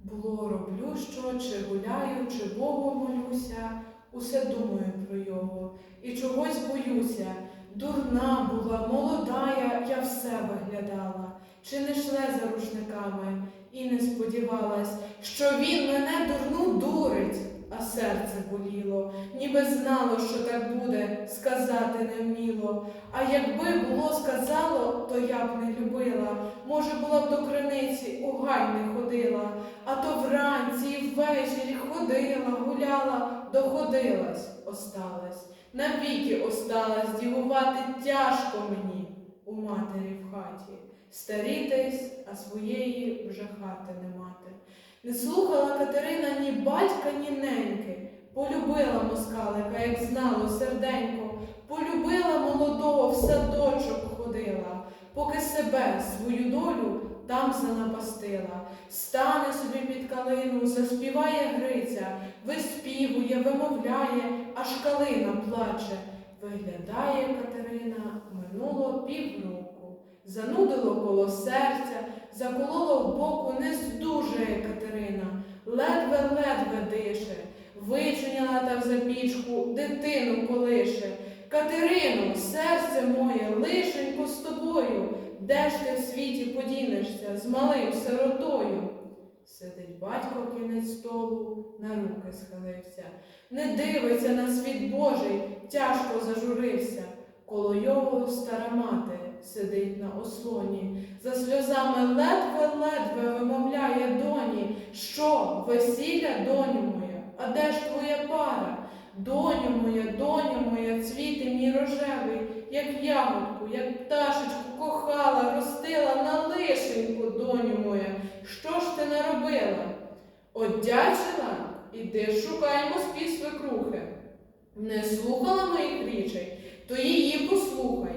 Було роблю що, чи гуляю, чи Богу молюся, усе думаю про його. І чогось боюся. Дурна була, молодая, я в себе глядала, чи не шле за рушниками, і не сподівалась, що він мене дурну дурить, а серце боліло, ніби знало, що так буде, сказати не вміло. А якби було сказало, то я б не любила. Може, була б до криниці, у гай не ходила, а то вранці і ввечері ходила, гуляла, доходилась, осталась. Навіки осталась, дівувати тяжко мені у матері в хаті. Старітись, а своєї вже хати не мати. Не слухала Катерина ні батька, ні неньки. Полюбила москалика, як знало серденько, полюбила молодого, в садочок ходила, поки себе, свою долю там занапастила. Стане собі під калину, заспіває Гриця, виспівує, вимовляє, аж калина плаче. Виглядає Катерина, минуло півроку. Занудило коло серця, закололо в боку, не здужує Катерина, ледве-ледве дише, вичуняла та в запічку, дитину колише. Катерино, серце моє, лишенько з тобою, де ж ти в світі подінешся з малим сиротою? Сидить батько кінець столу, на руки схилився, не дивиться на світ Божий, тяжко зажурився. Коло його стара мати сидить на ослоні, сльозами ледве-ледве вимовляє доні, що весілля, доню моя, а де ж твоя пара? Доню моя, доню моя, цвіти мій рожевий, як ягодку, як пташечку кохала, ростила на лишеньку, доню моя, що ж ти наробила? Одячила? Іди шукай москві свекрухи. Не слухала моїх річей, то її послухай.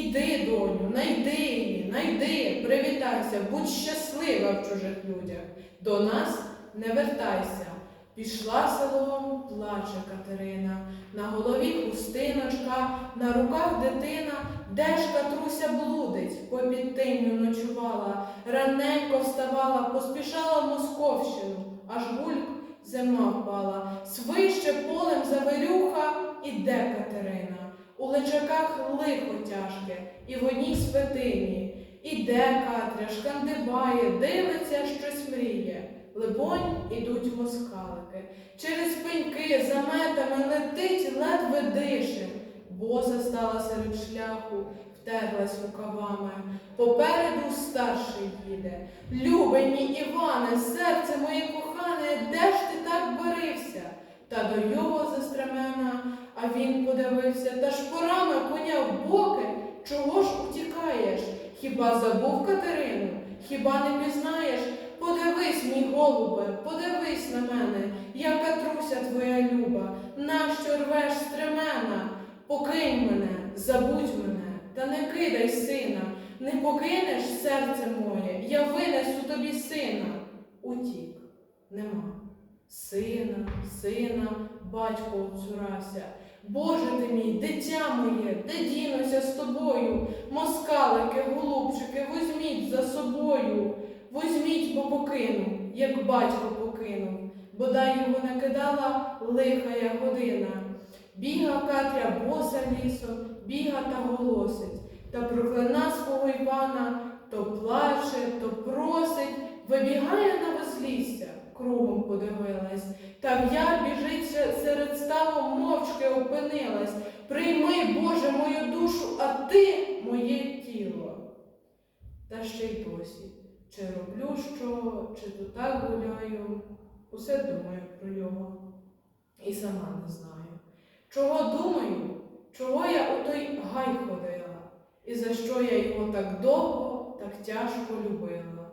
Іди, доню, найди її, найди, привітайся, будь щаслива в чужих людях. До нас не вертайся. Пішла селом, плаче Катерина, на голові хустиночка, на руках дитина, де ж Катруся блудить, попід тинню ночувала, раненько вставала, поспішала в Московщину, аж гульк зима впала, свище полем завирюха, іде Катерина. У личаках лихо тяжке, і в одній святині. Іде Катря, шкандибає, дивиться, щось мріє. Либонь, ідуть москалики. Через пеньки, заметами летить, ледве дише. Боза стала серед шляху, втерлась рукавами. Попереду старший їде. Любий мій Іване, серце моє кохане, де ж ти так борився? Та до його застремена, а він подивився, та шпорами коня в боки, чого ж утікаєш? Хіба забув Катерину? Хіба не пізнаєш? Подивись, мій голубе, подивись на мене, я Катруся твоя люба, нащо рвеш стремена? Покинь мене, забудь мене, та не кидай сина, не покинеш серце моє, я винесу тобі сина. Утік, нема. Сина, сина, батько оцурався. Боже ти мій, дитя моє, де дінуся з тобою? Москалики, голубчики, возьміть за собою. Возьміть, бо покину, як батько покинув, бодай його не кидала лихая година. Біга Катря боса лісом, біга та голосить, та проклина свого Івана, то плаче, то просить, вибігає на возлісся, ставу, мовчки опинилась. Прийми, Боже, мою душу, а ти моє тіло. Та ще й досі. Чи роблю що, чи то так гуляю, усе думаю про його і сама не знаю. Чого думаю, чого я у той гай ходила, і за що я його так довго, так тяжко любила.